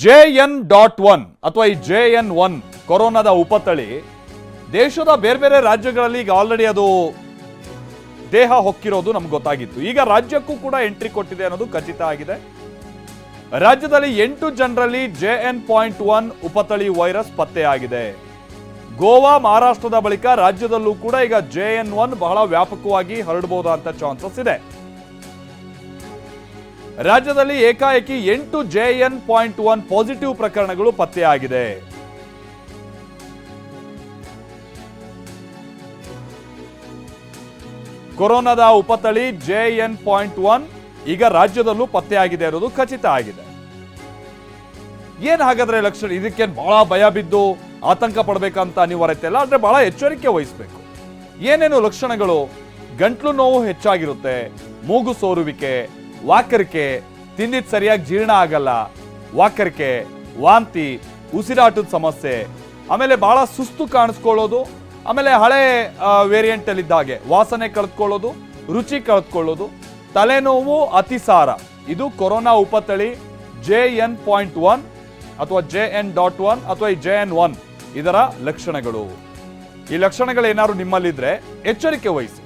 J N dot one ಅಥವಾ ಈ J N one ಕೊರೋನಾದ ಉಪತಳಿ ದೇಶದ ಬೇರೆ ಬೇರೆ ರಾಜ್ಯಗಳಲ್ಲಿ ಈಗ ಆಲ್ರೆಡಿ ಅದು ದೇಹ ಹೊಕ್ಕಿರೋದು ನಮ್ಗೆ ಗೊತ್ತಾಗಿತ್ತು. ಈಗ ರಾಜ್ಯಕ್ಕೂ ಕೂಡ ಎಂಟ್ರಿ ಕೊಟ್ಟಿದೆ ಅನ್ನೋದು ಖಚಿತ ಆಗಿದೆ. ರಾಜ್ಯದಲ್ಲಿ ಎಂಟು ಜನರಲ್ಲಿ ಜೆ ಎನ್ ಪಾಯಿಂಟ್ ಒನ್ ಉಪತಳಿ ವೈರಸ್ ಪತ್ತೆಯಾಗಿದೆ. ಗೋವಾ, ಮಹಾರಾಷ್ಟ್ರದ ಬಳಿಕ ರಾಜ್ಯದಲ್ಲೂ ಕೂಡ ಈಗ ಜೆ ಎನ್ ಒನ್ ಬಹಳ ವ್ಯಾಪಕವಾಗಿ ಹರಡಬಹುದಾದಂತ ಚಾನ್ಸಸ್ ಇದೆ. ರಾಜ್ಯದಲ್ಲಿ ಏಕಾಏಕಿ ಎಂಟು J N point one positive ಪ್ರಕರಣಗಳು ಪತ್ತೆಯಾಗಿದೆ. ಕೊರೋನಾದ ಉಪತಳಿ ಜೆ ಎನ್ ಪಾಯಿಂಟ್ ಒನ್ ಈಗ ರಾಜ್ಯದಲ್ಲೂ ಪತ್ತೆಯಾಗಿದೆ ಇರೋದು ಖಚಿತ ಆಗಿದೆ. ಏನ್ ಹಾಗಾದ್ರೆ ಲಕ್ಷಣ? ಇದಕ್ಕೆ ಬಹಳ ಭಯ ಬಿದ್ದು ಆತಂಕ ಪಡಬೇಕಂತ ಅನಿವಾರ್ಯತೆ ಇಲ್ಲ, ಆದ್ರೆ ಬಹಳ ಎಚ್ಚರಿಕೆ ವಹಿಸಬೇಕು. ಏನೇನು ಲಕ್ಷಣಗಳು? ಗಂಟ್ಲು ನೋವು ಹೆಚ್ಚಾಗಿರುತ್ತೆ, ಮೂಗು ಸೋರುವಿಕೆ ವಾಕರಿಕೆ ತಿಂದಿದ್ದು ಸರಿಯಾಗಿ ಜೀರ್ಣ ಆಗಲ್ಲ. ವಾಕರಿಕೆ ವಾಂತಿ, ಉಸಿರಾಟದ ಸಮಸ್ಯೆ, ಆಮೇಲೆ ಬಹಳ ಸುಸ್ತು ಕಾಣಿಸ್ಕೊಳ್ಳೋದು, ಆಮೇಲೆ ಹಳೆ ವೇರಿಯಂಟ್ ಅಲ್ಲಿ ಇದ್ದ ಹಾಗೆ ವಾಸನೆ ಕಳೆದುಕೊಳ್ಳೋದು, ರುಚಿ ಕಳೆದುಕೊಳ್ಳೋದು, ತಲೆನೋವು ಅತಿಸಾರ. ಇದು ಕೊರೋನಾ ಉಪತಳಿ ಜೆ ಎನ್ ಪಾಯಿಂಟ್ ಒನ್ ಅಥವಾ ಜೆ ಎನ್ ಡಾಟ್ ಒನ್ ಅಥವಾ ಈ ಜೆ ಎನ್ ಒನ್ ಇದರ ಲಕ್ಷಣಗಳು. ಈ ಲಕ್ಷಣಗಳು ಏನಾದ್ರು ನಿಮ್ಮಲ್ಲಿದ್ರೆ ಎಚ್ಚರಿಕೆ ವಹಿಸಿ.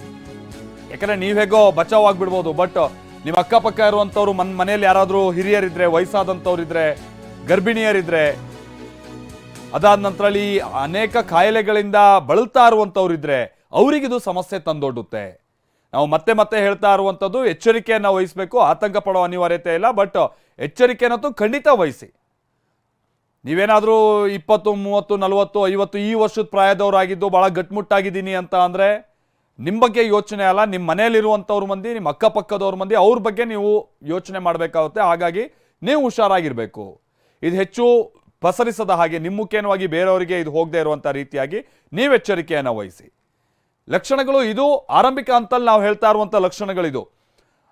ಯಾಕಂದ್ರೆ ನೀವು ಹೇಗೋ ಬಚಾವ್ ಆಗ್ಬಿಡ್ಬೋದು, ಬಟ್ ನಿಮ್ಮ ಅಕ್ಕಪಕ್ಕ ಇರುವಂಥವ್ರು ಮನ್, ಮನೆಯಲ್ಲಿ ಯಾರಾದರೂ ಹಿರಿಯರಿದ್ರೆ, ವಯಸ್ಸಾದಂಥವ್ರಿದ್ರೆ, ಗರ್ಭಿಣಿಯರಿದ್ರೆ, ಅದಾದ ನಂತರಲ್ಲಿ ಅನೇಕ ಕಾಯಿಲೆಗಳಿಂದ ಬಳಲ್ತಾ ಇರುವಂಥವ್ರಿದ್ರೆ ಅವರಿಗಿದು ಸಮಸ್ಯೆ ತಂದೊಡ್ಡುತ್ತೆ. ನಾವು ಮತ್ತೆ ಮತ್ತೆ ಹೇಳ್ತಾ ಇರುವಂಥದ್ದು, ಎಚ್ಚರಿಕೆಯನ್ನು ವಹಿಸಬೇಕು, ಆತಂಕ ಪಡೋ ಅನಿವಾರ್ಯತೆ ಇಲ್ಲ, ಬಟ್ ಎಚ್ಚರಿಕೆನಂತೂ ಖಂಡಿತ ವಹಿಸಿ. ನೀವೇನಾದರೂ ಇಪ್ಪತ್ತು, ಮೂವತ್ತು, ನಲವತ್ತು, ಐವತ್ತು ಈ ವರ್ಷದ ಪ್ರಾಯದವರಾಗಿದ್ದು ಭಾಳ ಗಟ್ಮುಟ್ಟಾಗಿದ್ದೀನಿ ಅಂತ ಅಂದ್ರೆ ನಿಮ್ಮ ಬಗ್ಗೆ ಯೋಚನೆ ಅಲ್ಲ ನಿಮ್ಮ ಮನೆಯಲ್ಲಿರುವಂಥವ್ರ ಮಂದಿ ನಿಮ್ಮ ಅಕ್ಕಪಕ್ಕದವ್ರ ಮಂದಿ, ಅವ್ರ ಬಗ್ಗೆ ನೀವು ಯೋಚನೆ ಮಾಡಬೇಕಾಗುತ್ತೆ. ಹಾಗಾಗಿ ನೀವು ಹುಷಾರಾಗಿರಬೇಕು. ಇದು ಹೆಚ್ಚು ಪಸರಿಸದ ಹಾಗೆ ನಿಮ್ಮ ಮುಖೇನವಾಗಿ ಬೇರೆಯವರಿಗೆ ಇದು ಹೋಗದೆ ಇರುವಂಥ ರೀತಿಯಾಗಿ ನೀವು ಎಚ್ಚರಿಕೆಯನ್ನು ವಹಿಸಿ. ಲಕ್ಷಣಗಳು ಇದು, ಆರಂಭಿಕ ಹಂತಲ್ಲಿ ನಾವು ಹೇಳ್ತಾ ಇರುವಂಥ ಲಕ್ಷಣಗಳಿದು.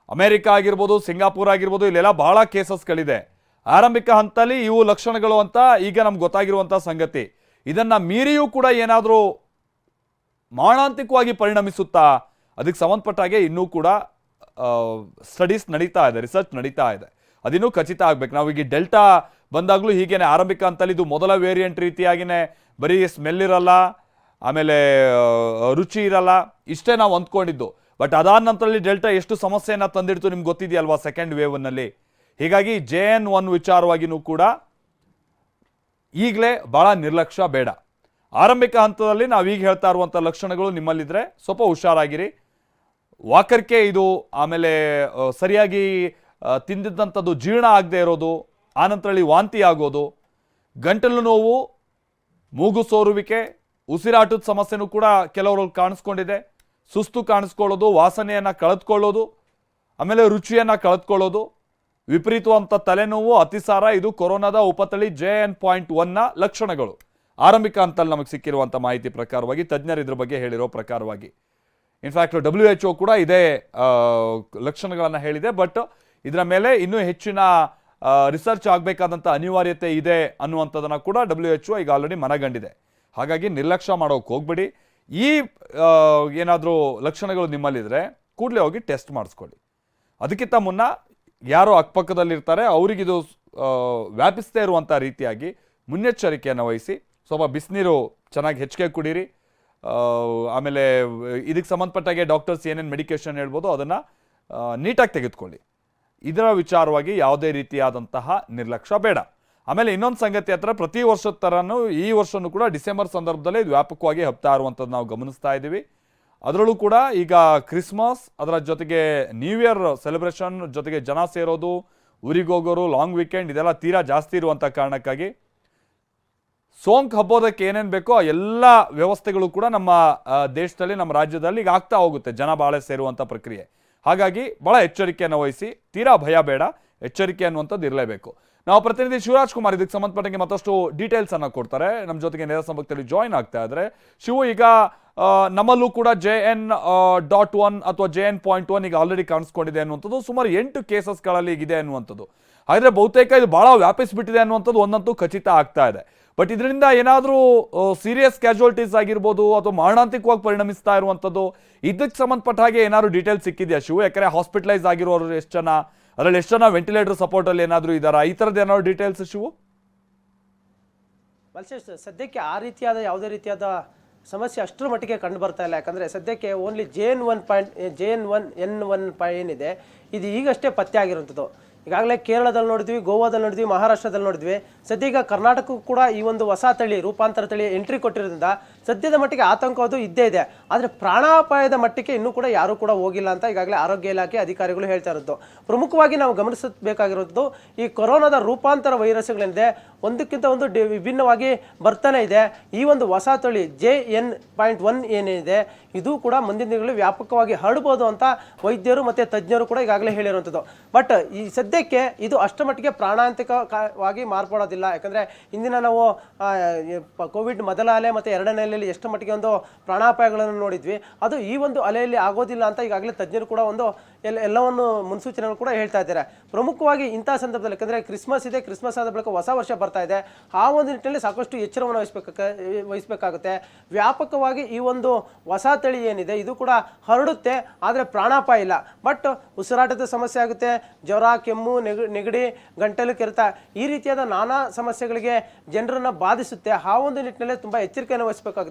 ಅಮೆರಿಕ ಆಗಿರ್ಬೋದು, ಸಿಂಗಾಪುರ್ ಆಗಿರ್ಬೋದು, ಇಲ್ಲೆಲ್ಲ ಭಾಳ ಕೇಸಸ್ಗಳಿದೆ. ಆರಂಭಿಕ ಹಂತಲ್ಲಿ ಇವು ಲಕ್ಷಣಗಳು ಅಂತ ಈಗ ನಮ್ಗೆ ಗೊತ್ತಾಗಿರುವಂಥ ಸಂಗತಿ. ಇದನ್ನು ಮೀರಿಯೂ ಕೂಡ ಏನಾದರೂ ಮಾರಣಾಂತಿಕವಾಗಿ ಪರಿಣಮಿಸುತ್ತಾ, ಅದಕ್ಕೆ ಸಂಬಂಧಪಟ್ಟಾಗೆ ಇನ್ನೂ ಕೂಡ ಸ್ಟಡೀಸ್ ನಡೀತಾ ಇದೆ ರಿಸರ್ಚ್ ನಡೀತಾ ಇದೆ. ಅದಿನ್ನೂ ಖಚಿತ ಆಗ್ಬೇಕು. ನಾವು ಈಗ ಡೆಲ್ಟಾ ಬಂದಾಗಲೂ ಹೀಗೇನೆ, ಆರಂಭಿಕ ಅಂತಲ್ಲಿ ಇದು ಮೊದಲ ವೇರಿಯಂಟ್ ರೀತಿಯಾಗಿನೇ ಬರೀ ಸ್ಮೆಲ್ ಇರಲ್ಲ, ಆಮೇಲೆ ರುಚಿ ಇರಲ್ಲ, ಇಷ್ಟೇ ನಾವು ಅಂದ್ಕೊಂಡಿದ್ದು ಬಟ್ ಅದಾದ ನಂತರದಲ್ಲಿ ಡೆಲ್ಟಾ ಎಷ್ಟು ಸಮಸ್ಯೆಯನ್ನು ತಂದಿಡ್ತು ನಿಮ್ಗೆ ಗೊತ್ತಿದೆಯಲ್ವಾ ಸೆಕೆಂಡ್ ವೇವ್ನಲ್ಲಿ ಹೀಗಾಗಿ ಜೆ ಎನ್ ಒನ್ ವಿಚಾರವಾಗಿಯೂ ಕೂಡ ಈಗಲೇ ಭಾಳ ನಿರ್ಲಕ್ಷ್ಯ ಬೇಡ. ಆರಂಭಿಕ ಹಂತದಲ್ಲಿ ನಾವು ಈಗ ಹೇಳ್ತಾ ಇರುವಂಥ ಲಕ್ಷಣಗಳು ನಿಮ್ಮಲ್ಲಿದ್ದರೆ ಸ್ವಲ್ಪ ಹುಷಾರಾಗಿರಿ. ವಾಕರ್ಕೆ ಇದು ಆಮೇಲೆ ಸರಿಯಾಗಿ ತಿಂದಿದ್ದಂಥದ್ದು ಜೀರ್ಣ ಆಗದೆ ಇರೋದು ಆನಂತರದಲ್ಲಿ ವಾಂತಿ ಆಗೋದು, ಗಂಟಲು ನೋವು, ಮೂಗು ಸೋರುವಿಕೆ, ಉಸಿರಾಟದ ಸಮಸ್ಯೆನೂ ಕೂಡ ಕೆಲವರು ಕಾಣಿಸ್ಕೊಂಡಿದೆ. ಸುಸ್ತು ಕಾಣಿಸ್ಕೊಳ್ಳೋದು, ವಾಸನೆಯನ್ನು ಕಳೆದುಕೊಳ್ಳೋದು, ಆಮೇಲೆ ರುಚಿಯನ್ನು ಕಳೆದುಕೊಳ್ಳೋದು ವಿಪರೀತವಂಥ ತಲೆನೋವು, ಅತಿಸಾರ, ಇದು ಕೊರೋನಾದ ಉಪತಳಿ ಜೆ ಎನ್ ಪಾಯಿಂಟ್ ಒನ್ನ ಲಕ್ಷಣಗಳು. ಆರಂಭಿಕ ಅಂತಲ್ಲಿ ನಮಗೆ ಸಿಕ್ಕಿರುವಂಥ ಮಾಹಿತಿ ಪ್ರಕಾರವಾಗಿ ತಜ್ಞರು ಇದ್ರ ಬಗ್ಗೆ ಹೇಳಿರೋ ಪ್ರಕಾರವಾಗಿ. ಇನ್ಫ್ಯಾಕ್ಟ್ ಡಬ್ಲ್ಯೂ ಎಚ್ ಒ ಕೂಡ ಇದೇ ಲಕ್ಷಣಗಳನ್ನು ಹೇಳಿದೆ ಬಟ್ ಇದರ ಮೇಲೆ ಇನ್ನೂ ಹೆಚ್ಚಿನ ರಿಸರ್ಚ್ ಆಗಬೇಕಾದಂಥ ಅನಿವಾರ್ಯತೆ ಇದೆ ಅನ್ನುವಂಥದ್ದನ್ನು ಕೂಡ ಡಬ್ಲ್ಯೂ ಎಚ್ ಒ ಈಗ ಆಲ್ರೆಡಿ ಮನಗಂಡಿದೆ. ಹಾಗಾಗಿ ನಿರ್ಲಕ್ಷ್ಯ ಮಾಡೋಕೆ ಹೋಗ್ಬೇಡಿ. ಈ ಏನಾದರೂ ಲಕ್ಷಣಗಳು ನಿಮ್ಮಲ್ಲಿದ್ದರೆ ಕೂಡಲೇ ಹೋಗಿ ಟೆಸ್ಟ್ ಮಾಡಿಸ್ಕೊಳ್ಳಿ. ಅದಕ್ಕಿಂತ ಮುನ್ನ ಯಾರು ಅಕ್ಕಪಕ್ಕದಲ್ಲಿರ್ತಾರೆ, ಅವರಿಗಿದು ವ್ಯಾಪಿಸದೇ ಇರುವಂಥ ರೀತಿಯಾಗಿ ಮುನ್ನೆಚ್ಚರಿಕೆಯನ್ನು ವಹಿಸಿ ಸ್ವಲ್ಪ ಬಿಸಿನೀರು ಚೆನ್ನಾಗಿ ಹೆಚ್ಚಿಗೆ ಕುಡೀರಿ. ಆಮೇಲೆ ಇದಕ್ಕೆ ಸಂಬಂಧಪಟ್ಟಾಗೆ ಡಾಕ್ಟರ್ಸ್ ಏನೇನು ಮೆಡಿಕೇಶನ್ ಹೇಳ್ಬೋದು, ಅದನ್ನು ನೀಟಾಗಿ ತೆಗೆದುಕೊಳ್ಳಿ. ಇದರ ವಿಚಾರವಾಗಿ ಯಾವುದೇ ರೀತಿಯಾದಂತಹ ನಿರ್ಲಕ್ಷ್ಯ ಬೇಡ. ಆಮೇಲೆ ಇನ್ನೊಂದು ಸಂಗತಿ ಹತ್ರ ಪ್ರತಿ ವರ್ಷದ ಥರನೂ ಈ ವರ್ಷನೂ ಕೂಡ ಡಿಸೆಂಬರ್ ಸಂದರ್ಭದಲ್ಲಿ ಇದು ವ್ಯಾಪಕವಾಗಿ ಹಬ್ತಾ ಇರುವಂಥದ್ದು ನಾವು ಗಮನಿಸ್ತಾ ಇದ್ದೀವಿ. ಅದರಲ್ಲೂ ಕೂಡ ಈಗ ಕ್ರಿಸ್ಮಸ್, ಅದರ ಜೊತೆಗೆ ನ್ಯೂ ಇಯರ್ ಸೆಲೆಬ್ರೇಷನ್, ಜೊತೆಗೆ ಜನ ಸೇರೋದು ಊರಿಗೆ ಹೋಗೋರು ಲಾಂಗ್ ವೀಕೆಂಡ್, ಇದೆಲ್ಲ ತೀರಾ ಜಾಸ್ತಿ ಇರುವಂಥ ಕಾರಣಕ್ಕಾಗಿ ಸೋಂಕು ಹಬ್ಬೋದಕ್ಕೆ ಏನೇನು ಬೇಕೋ ಆ ಎಲ್ಲ ವ್ಯವಸ್ಥೆಗಳು ಕೂಡ ನಮ್ಮ ದೇಶದಲ್ಲಿ, ನಮ್ಮ ರಾಜ್ಯದಲ್ಲಿ ಈಗ ಆಗ್ತಾ ಹೋಗುತ್ತೆ, ಜನ ಬಾಳೆ ಸೇರುವಂಥ ಪ್ರಕ್ರಿಯೆ. ಹಾಗಾಗಿ ಬಹಳ ಎಚ್ಚರಿಕೆಯನ್ನು ವಹಿಸಿ, ತೀರಾ ಭಯ ಬೇಡ, ಎಚ್ಚರಿಕೆ ಅನ್ನುವಂಥದ್ದು ಇರಲೇಬೇಕು. ನಾವು ಪ್ರತಿನಿಧಿ ಶಿವರಾಜ್ ಕುಮಾರ್ ಇದಕ್ಕೆ ಸಂಬಂಧಪಟ್ಟಂಗೆ ಮತ್ತಷ್ಟು ಡೀಟೇಲ್ಸ್ ಅನ್ನು ಕೊಡ್ತಾರೆ. ನಮ್ಮ ಜೊತೆಗೆ ನೇರ ಸಂಪರ್ಕದಲ್ಲಿ ಜಾಯಿನ್ ಆಗ್ತಾ ಇದ್ದಾರೆ ಶಿವು ಈಗ ನಮ್ಮಲ್ಲೂ ಕೂಡ ಜೆ ಎನ್ ಡಾಟ್ ಒನ್ ಅಥವಾ ಜೆ ಎನ್ ಪಾಯಿಂಟ್ ಒನ್ ಈಗ ಆಲ್ರೆಡಿ ಕಾಣಿಸ್ಕೊಂಡಿದೆ ಅನ್ನುವಂಥದ್ದು, ಸುಮಾರು ಎಂಟು ಕೇಸಸ್ಗಳಲ್ಲಿ ಈಗಿದೆ ಅನ್ನುವಂಥದ್ದು. ಆದರೆ ಬಹುತೇಕ ಇದು ಬಹಳ ವ್ಯಾಪಿಸ್ಬಿಟ್ಟಿದೆ ಅನ್ನುವಂಥದ್ದು ಒಂದಂತೂ ಖಚಿತ ಆಗ್ತಾ ಇದೆ. ಬಟ್ ಇದರಿಂದ ಏನಾದರೂ ಸೀರಿಯಸ್ ಕ್ಯಾಶುಯಾಲಿಟೀಸ್ ಆಗಿರ್ಬೋದು ಅಥವಾ ಮಾರಣಾಂತಿಕವಾಗಿ ಪರಿಣಮಿಸ್ತಾ ಇರುವಂಥದ್ದು, ಇದಕ್ಕೆ ಸಂಬಂಧಪಟ್ಟ ಹಾಗೆ ಏನಾದರೂ ಡೀಟೇಲ್ಸ್ ಸಿಕ್ಕಿದೆಯಾ, ಶಿವು? ಯಾಕಂದ್ರೆ ಹಾಸ್ಪಿಟಲೈಸ್ ಆಗಿರೋರು ಎಷ್ಟು ಜನ, ಅದರಲ್ಲಿ ಎಷ್ಟು ಜನ ವೆಂಟಿಲೇಟರ್ ಸಪೋರ್ಟಲ್ಲಿ ಏನಾದರೂ ಇದ್ದಾರಾ ಈ ಥರದ್ದು ಏನಾದ್ರು ಡೀಟೇಲ್ಸ್ ಶಿವು? ಮಲ್ಸೇಶ್ ಸದ್ಯಕ್ಕೆ ಆ ರೀತಿಯಾದ ಯಾವುದೇ ರೀತಿಯಾದ ಸಮಸ್ಯೆ ಅಷ್ಟರ ಮಟ್ಟಿಗೆ ಕಂಡು ಬರ್ತಾ ಇಲ್ಲ. ಯಾಕಂದರೆ ಸದ್ಯಕ್ಕೆ only J N one point J N one N one point ಏನಿದೆ, ಇದು ಈಗಷ್ಟೇ ಪತ್ತೆ ಆಗಿರುವಂಥದ್ದು. ಈಗಾಗಲೇ ಕೇರಳದಲ್ಲಿ ನೋಡಿದ್ವಿ, ಗೋವಾದಲ್ಲಿ ನೋಡಿದ್ವಿ, ಮಹಾರಾಷ್ಟ್ರದಲ್ಲಿ ನೋಡಿದ್ವಿ. ಸದ್ಯ ಈಗ ಕರ್ನಾಟಕಕ್ಕೂ ಕೂಡ ಈ ಒಂದು ಹೊಸ ತಳಿ, ರೂಪಾಂತರ ತಳಿ ಎಂಟ್ರಿ ಕೊಟ್ಟಿರೋದ್ರಿಂದ ಸದ್ಯದ ಮಟ್ಟಿಗೆ ಆತಂಕ ಅದು ಇದ್ದೇ ಇದೆ. ಆದರೆ ಪ್ರಾಣಾಪಾಯದ ಮಟ್ಟಿಗೆ ಇನ್ನೂ ಕೂಡ ಯಾರೂ ಕೂಡ ಹೋಗಿಲ್ಲ ಅಂತ ಈಗಾಗಲೇ ಆರೋಗ್ಯ ಇಲಾಖೆ ಅಧಿಕಾರಿಗಳು ಹೇಳ್ತಾ ಇರೋದು. ಪ್ರಮುಖವಾಗಿ ನಾವು ಗಮನಿಸಬೇಕಾಗಿರೋದು, ಈ ಕೊರೋನಾದ ರೂಪಾಂತರ ವೈರಸ್ಗಳೇನಿದೆ ಒಂದಕ್ಕಿಂತ ಒಂದು ಡಿ- ವಿಭಿನ್ನವಾಗಿ ಬರ್ತಾನೆ ಇದೆ. ಈ ಒಂದು ಹೊಸ ತಳಿ ಜೆ ಎನ್ ಪಾಯಿಂಟ್ ಒನ್ ಏನಿದೆ ಇದು ಕೂಡ ಮುಂದಿನ ದಿನಗಳಲ್ಲಿ ವ್ಯಾಪಕವಾಗಿ ಹರಡ್ಬೋದು ಅಂತ ವೈದ್ಯರು ಮತ್ತು ತಜ್ಞರು ಕೂಡ ಈಗಾಗಲೇ ಹೇಳಿರುವಂಥದ್ದು ಬಟ್ ಈ ಸದ್ಯಕ್ಕೆ ಇದು ಅಷ್ಟರ ಮಟ್ಟಿಗೆ ಪ್ರಾಣಾಂತಿಕವಾಗಿ ಮಾರ್ಪಡೋದಿಲ್ಲ. ಯಾಕಂದರೆ ಇಂದಿನ ನಾವು ಕೋವಿಡ್ ಮೊದಲ ಅಲೆ ಮತ್ತು ಎರಡನೇ ಅಲೆಯಲ್ಲಿ ಎಷ್ಟು ಮಟ್ಟಿಗೆ ಒಂದು ಪ್ರಾಣಾಪಾಯಗಳನ್ನು ನೋಡಿದ್ವಿ. ಅದು ಈ ಒಂದು ಅಲೆಯಲ್ಲಿ ಆಗೋದಿಲ್ಲ ಅಂತ ಈಗಾಗಲೇ ತಜ್ಞರು ಕೂಡ ಒಂದು ಎಲ್ಲ, ಎಲ್ಲವನ್ನು ಮುನ್ಸೂಚನೆಗಳು ಕೂಡ ಹೇಳ್ತಾ ಇದ್ದಾರೆ. ಪ್ರಮುಖವಾಗಿ ಇಂಥ ಸಂದರ್ಭದಲ್ಲಿ, ಯಾಕಂದರೆ ಕ್ರಿಸ್ಮಸ್ ಇದೆ, ಕ್ರಿಸ್ಮಸ್ ಆದ ಬಳಿಕ ಹೊಸ ವರ್ಷ ಬರ್ತಾ ಇದೆ. ಆ ಒಂದು ನಿಟ್ಟಿನಲ್ಲಿ ಸಾಕಷ್ಟು ಎಚ್ಚರವನ್ನು ವಹಿಸ್ಬೇಕ, ವಹಿಸಬೇಕಾಗುತ್ತೆ. ವ್ಯಾಪಕವಾಗಿ ಈ ಒಂದು ಹೊಸ ತಳಿ ಏನಿದೆ, ಇದು ಕೂಡ ಹರಡುತ್ತೆ, ಆದರೆ ಪ್ರಾಣಾಪಾಯ ಇಲ್ಲ. ಬಟ್ ಉಸಿರಾಟದ ಸಮಸ್ಯೆ ಆಗುತ್ತೆ, ಜ್ವರ, ಕೆಮ್ಮು, ನೆಗ, ನೆಗಡಿ, ಗಂಟಲು ಕೆರೆತ, ಈ ರೀತಿಯಾದ ನಾನಾ ಸಮಸ್ಯೆಗಳಿಗೆ ಜನರನ್ನು ಬಾಧಿಸುತ್ತೆ. ಆ ಒಂದು ನಿಟ್ಟಿನಲ್ಲಿ ತುಂಬ ಎಚ್ಚರಿಕೆಯನ್ನು ವಹಿಸಬೇಕಾಗುತ್ತೆ.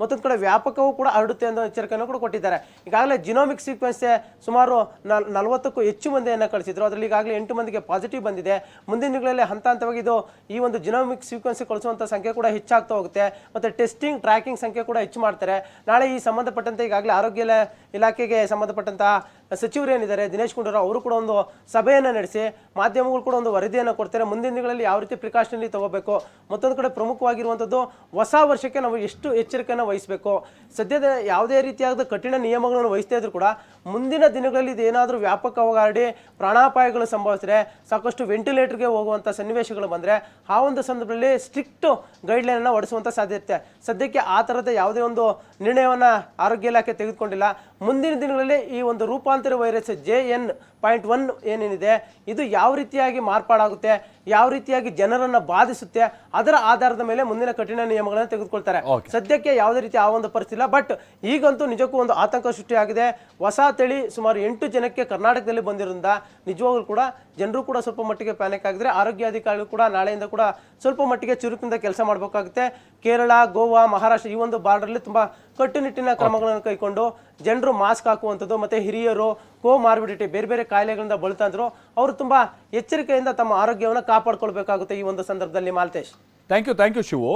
ಮತ್ತೊಂದು ಕಡೆ ವ್ಯಾಪಕವೂ ಕೂಡ ಹರಡುತ್ತೆ ಅನ್ನೋ ಎಚ್ಚರಿಕೆಯನ್ನು ಕೂಡ ಕೊಟ್ಟಿದ್ದಾರೆ. ಈಗಾಗಲೇ ಜಿನೋಮಿಕ್ ಸೀಕ್ವೆನ್ಸ್ ಸುಮಾರು ನಲ್, ನಲವತ್ತಕ್ಕೂ ಹೆಚ್ಚು ಮಂದಿಯನ್ನು ಕಳಿಸಿದ್ರು. ಅದರಲ್ಲಿ ಈಗಾಗಲೇ ಎಂಟು ಮಂದಿಗೆ ಪಾಸಿಟಿವ್ ಬಂದಿದೆ. ಮುಂದಿನ ದಿನಗಳಲ್ಲಿ ಹಂತ ಹಂತವಾಗಿ ಇದು ಈ ಒಂದು ಜಿನೋಮಿಕ್ ಸೀಕ್ವೆನ್ಸ್ ಕಳಿಸುವಂಥ ಸಂಖ್ಯೆ ಕೂಡ ಹೆಚ್ಚಾಗ್ತಾ ಹೋಗುತ್ತೆ. ಮತ್ತು ಟೆಸ್ಟಿಂಗ್ ಟ್ರ್ಯಾಕಿಂಗ್ ಸಂಖ್ಯೆ ಕೂಡ ಹೆಚ್ಚು ಮಾಡ್ತಾರೆ. ನಾಳೆ ಈ ಸಂಬಂಧಪಟ್ಟಂತೆ ಈಗಾಗಲೇ ಆರೋಗ್ಯ ಇಲಾ- ಇಲಾಖೆಗೆ ಸಂಬಂಧಪಟ್ಟಂತಹ ಸಚಿವರು ಏನಿದ್ದಾರೆ ದಿನೇಶ್ ಗುಂಡೂರಾವ್ ಅವರು ಕೂಡ ಒಂದು ಸಭೆಯನ್ನು ನಡೆಸಿ ಮಾಧ್ಯಮಗಳು ಕೂಡ ಒಂದು ವರದಿಯನ್ನು ಕೊಡ್ತಾರೆ. ಮುಂದಿನ ದಿನಗಳಲ್ಲಿ ಯಾವ ರೀತಿ ಪ್ರಿಕಾಷನಲ್ಲಿ ತಗೋಬೇಕು? ಮತ್ತೊಂದು ಕಡೆ ಪ್ರಮುಖವಾಗಿರುವಂಥದ್ದು, ಹೊಸ ವರ್ಷಕ್ಕೆ ನಾವು ಎಷ್ಟು ಎಚ್ಚರಿಕೆಯನ್ನು ವಹಿಸಬೇಕು? ಸದ್ಯದ ಯಾವುದೇ ರೀತಿಯಾದ ಕಠಿಣ ನಿಯಮಗಳನ್ನು ವಹಿಸ್ತಾ ಇದ್ರು ಕೂಡ ಮುಂದಿನ ದಿನಗಳಲ್ಲಿ ಇದೇನಾದರೂ ವ್ಯಾಪಕವಾಗಿ ಪ್ರಾಣಾಪಾಯಗಳು ಸಂಭವಿಸಿದ್ರೆ, ಸಾಕಷ್ಟು ವೆಂಟಿಲೇಟರ್ಗೆ ಹೋಗುವಂಥ ಸನ್ನಿವೇಶಗಳು ಬಂದರೆ, ಆ ಒಂದು ಸಂದರ್ಭದಲ್ಲಿ ಸ್ಟ್ರಿಕ್ಟ್ ಗೈಡ್ಲೈನನ್ನು ಹೊಡಿಸುವಂಥ ಸಾಧ್ಯತೆ ಸದ್ಯಕ್ಕೆ ಆ ಥರದ ಯಾವುದೇ ಒಂದು ನಿರ್ಣಯವನ್ನು ಆರೋಗ್ಯ ಇಲಾಖೆ ತೆಗೆದುಕೊಂಡಿಲ್ಲ. ಮುಂದಿನ ದಿನಗಳಲ್ಲಿ ಈ ಒಂದು ರೂಪಾಂತರ virus J N point one ಏನೇನಿದೆ ಇದು ಯಾವ ರೀತಿಯಾಗಿ ಮಾರ್ಪಾಡಾಗುತ್ತೆ? ಯಾವ ರೀತಿಯಾಗಿ ಜನರನ್ನು ಬಾಧಿಸುತ್ತೆ ಅದರ ಆಧಾರದ ಮೇಲೆ ಮುಂದಿನ ಕಠಿಣ ನಿಯಮಗಳನ್ನು ತೆಗೆದುಕೊಳ್ತಾರೆ. ಸದ್ಯಕ್ಕೆ ಯಾವುದೇ ರೀತಿ ಆ ಒಂದು ಪರಿಸ್ಥಿತಿ ಇಲ್ಲ. ಬಟ್ ಈಗಂತೂ ನಿಜಕ್ಕೂ ಒಂದು ಆತಂಕ ಸೃಷ್ಟಿಯಾಗಿದೆ. ಹೊಸ ತಳಿ ಸುಮಾರು ಎಂಟು ಜನಕ್ಕೆ ಕರ್ನಾಟಕದಲ್ಲಿ ಬಂದಿರೋದ್ರಿಂದ ನಿಜವಾಗ್ಲೂ ಕೂಡ ಜನರು ಕೂಡ ಸ್ವಲ್ಪ ಮಟ್ಟಿಗೆ ಪ್ಯಾನಿಕ್ ಆಗಿದ್ರೆ ಆರೋಗ್ಯ ಅಧಿಕಾರಿಗಳು ಕೂಡ ನಾಳೆಯಿಂದ ಕೂಡ ಸ್ವಲ್ಪ ಮಟ್ಟಿಗೆ ಚುರುಕಿನಿಂದ ಕೆಲಸ ಮಾಡಬೇಕಾಗುತ್ತೆ. ಕೇರಳ ಗೋವಾ ಮಹಾರಾಷ್ಟ್ರ ಈ ಒಂದು ಬಾರ್ಡರ್ಲಿ ತುಂಬಾ ಕಟ್ಟುನಿಟ್ಟಿನ ಕ್ರಮಗಳನ್ನು ಕೈಕೊಂಡು ಜನರು ಮಾಸ್ಕ್ ಹಾಕುವಂಥದ್ದು ಮತ್ತೆ ಹಿರಿಯರು ಕೋ ಮಾರ್ಬಿಡಿಟಿ ಬೇರೆ ಬೇರೆ ಕಾಯಿಲೆಗಳಿಂದ ಬಳಲ್ತಾ ಇದ್ರು. ಅವರು ತುಂಬಾ ಎಚ್ಚರಿಕೆಯಿಂದ ತಮ್ಮ ಆರೋಗ್ಯವನ್ನು ಕಾಪಾಡ್ಕೊಳ್ಬೇಕಾಗುತ್ತೆ ಈ ಒಂದು ಸಂದರ್ಭದಲ್ಲಿ Malthesh. Thank you thank you Shivu.